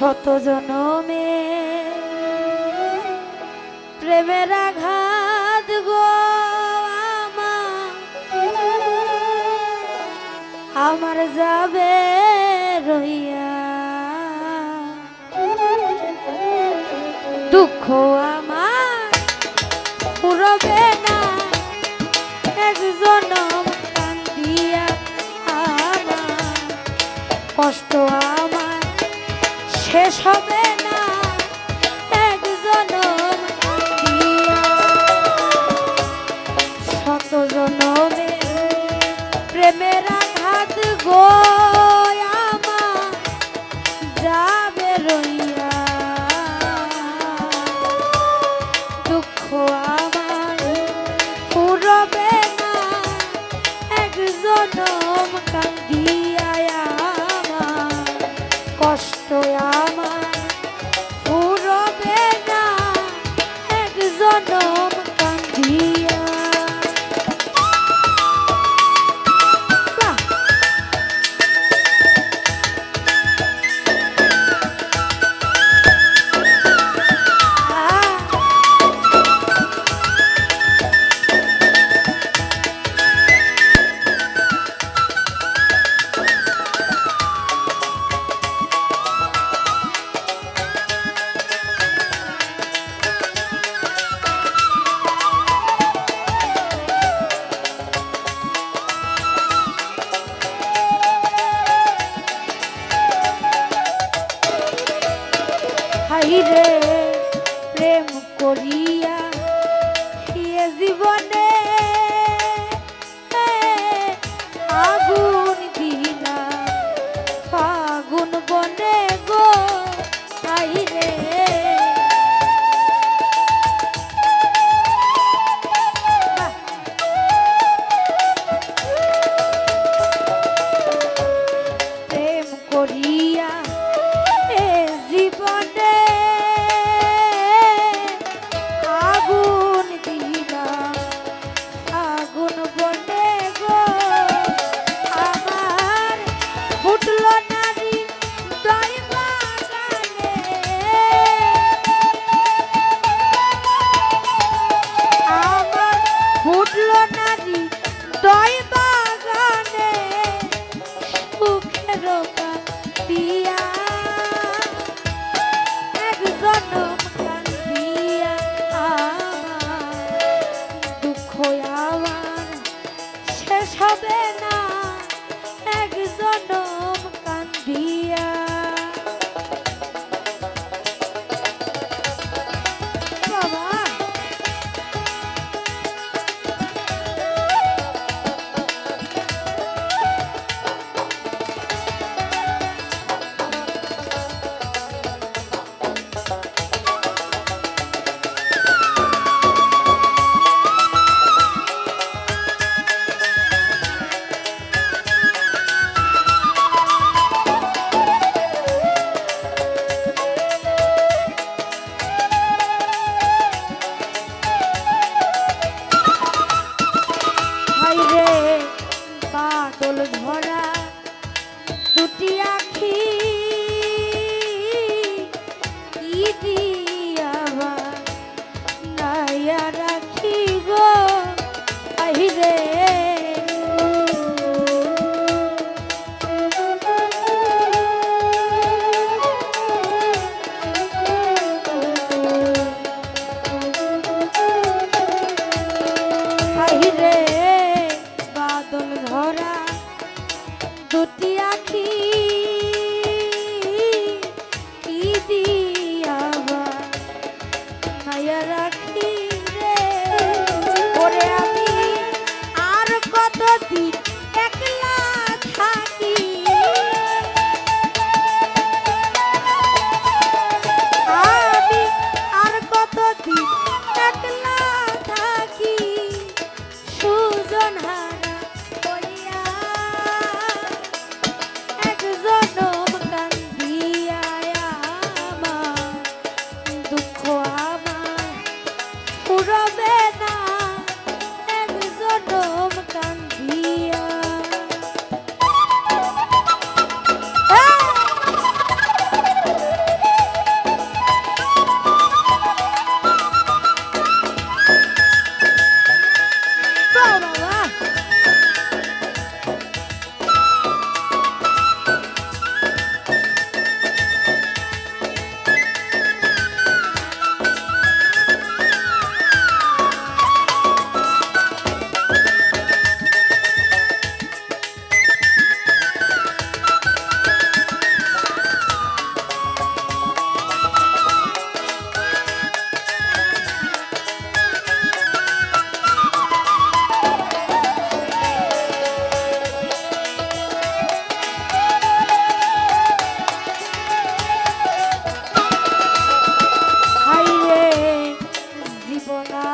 শত জনমে প্রেমের আঘাত গো আমার। যাবে রইয়া। দুঃখ শেষ হবে। এ জীবনে শেষ হবে না। একজন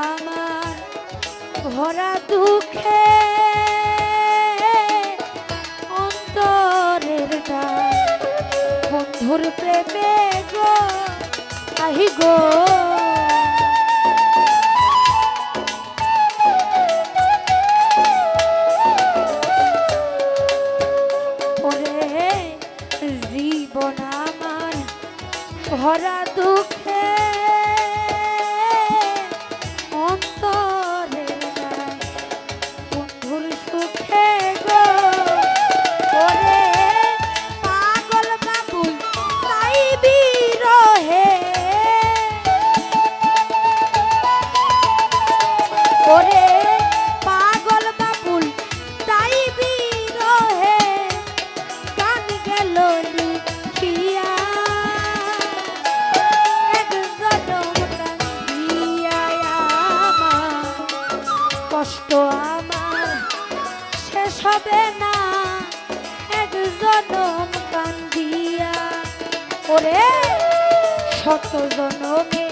আমার ভরা দুঃখে অন্তরের বন্ধুর প্রেমে গো আহি গো। হবে না। এক জনম কান্দিয়া ওরে শত জনমে